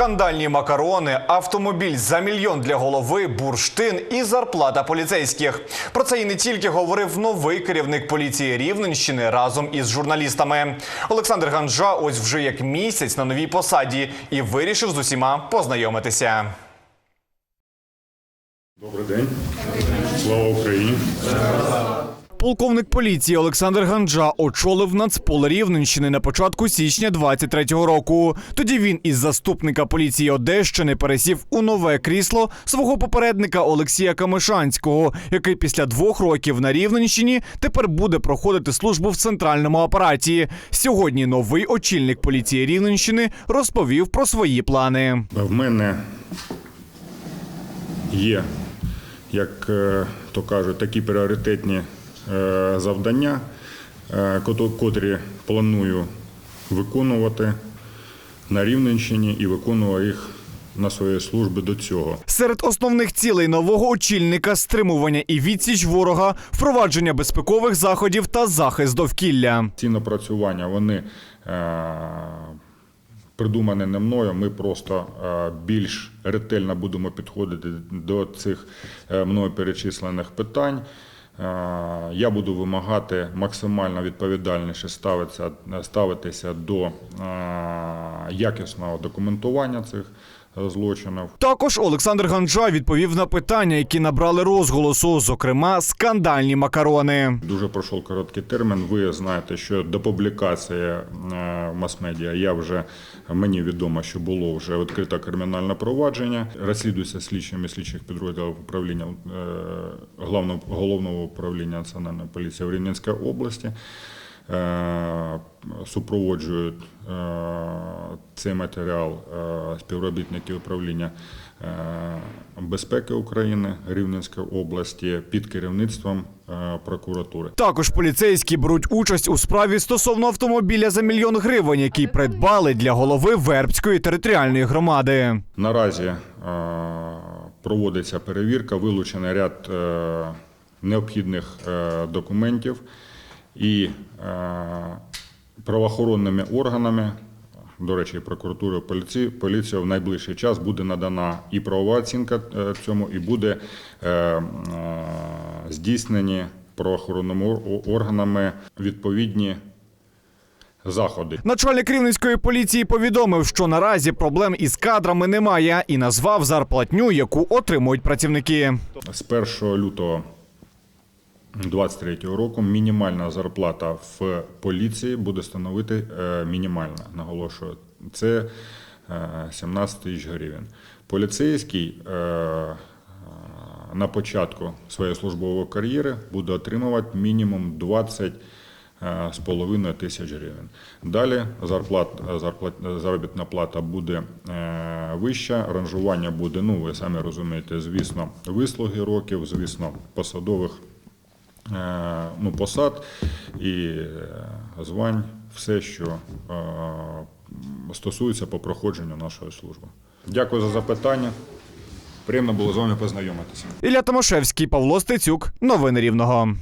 Скандальні макарони, автомобіль за мільйон для голови, бурштин і зарплата поліцейських. Про це і не тільки говорив новий керівник поліції Рівненщини разом із журналістами. Олександр Ганжа ось вже як місяць на новій посаді і вирішив з усіма познайомитися. Добрий день. Слава Україні. Полковник поліції Олександр Ганджа очолив Нацпол Рівненщини на початку січня 23-го року. Тоді він із заступника поліції Одещини пересів у нове крісло свого попередника Олексія Камишанського, який після двох років на Рівненщині тепер буде проходити службу в центральному апараті. Сьогодні новий очільник поліції Рівненщини розповів про свої плани. В мене є, як е, то кажуть, такі пріоритетні завдання, е, котрі планую виконувати на Рівненщині і виконував їх на своїй службі до цього. Серед основних цілей нового очільника стримування і відсіч ворога, впровадження безпекових заходів та захист довкілля. Ці напрацювання вони е, придумані не мною. Ми просто е, більш ретельно будемо підходити до цих е, мною перечислених питань. Я буду вимагати максимально відповідальніше ставитися, ставитися до якісного документування цих злочинів. Також Олександр Ганджа відповів на питання, які набрали розголосу, зокрема скандальні макарони. Дуже пройшов короткий термін. Ви знаєте, що до публікації е, мас-медіа я вже мені відомо, що було вже відкрите кримінальне провадження. Розслідується слідчими слідчих підрозділів управління е, головного головного управління національної поліції в Рівненській області. Е, Супроводжують цей матеріал е, співробітники управління е, безпеки України Рівненської області під керівництвом е, прокуратури. Також поліцейські беруть участь у справі стосовно автомобіля за мільйон гривень, який придбали для голови Вербської територіальної громади. Наразі проводиться перевірка, вилучений ряд необхідних документів і правоохоронними органами. До речі, і прокуратурою поліції, поліція в найближчий час буде надана і правова оцінка е, цьому, і буде е, е, здійснені правоохоронними органами відповідні заходи. Начальник рівненської поліції повідомив, що наразі проблем із кадрами немає, і назвав зарплатню, яку отримують працівники. З 1 лютого 2023 року мінімальна зарплата в поліції буде становити е, мінімальна, наголошую, це е, 17 тисяч гривень. Поліцейський е, е, на початку своєї службової кар'єри буде отримувати мінімум 20 е, з половиною тисяч гривень. Далі зарплат, зарплат, заробітна плата буде е, вища, ранжування буде, ну ви самі розумієте, звісно, вислуги років, звісно, посадових е, ну, посад і е, звань, все, що е, стосується по проходженню нашої служби. Дякую за запитання. Приємно було з вами познайомитися. Ілля Томашевський, Павло Стецюк. Новини Рівного.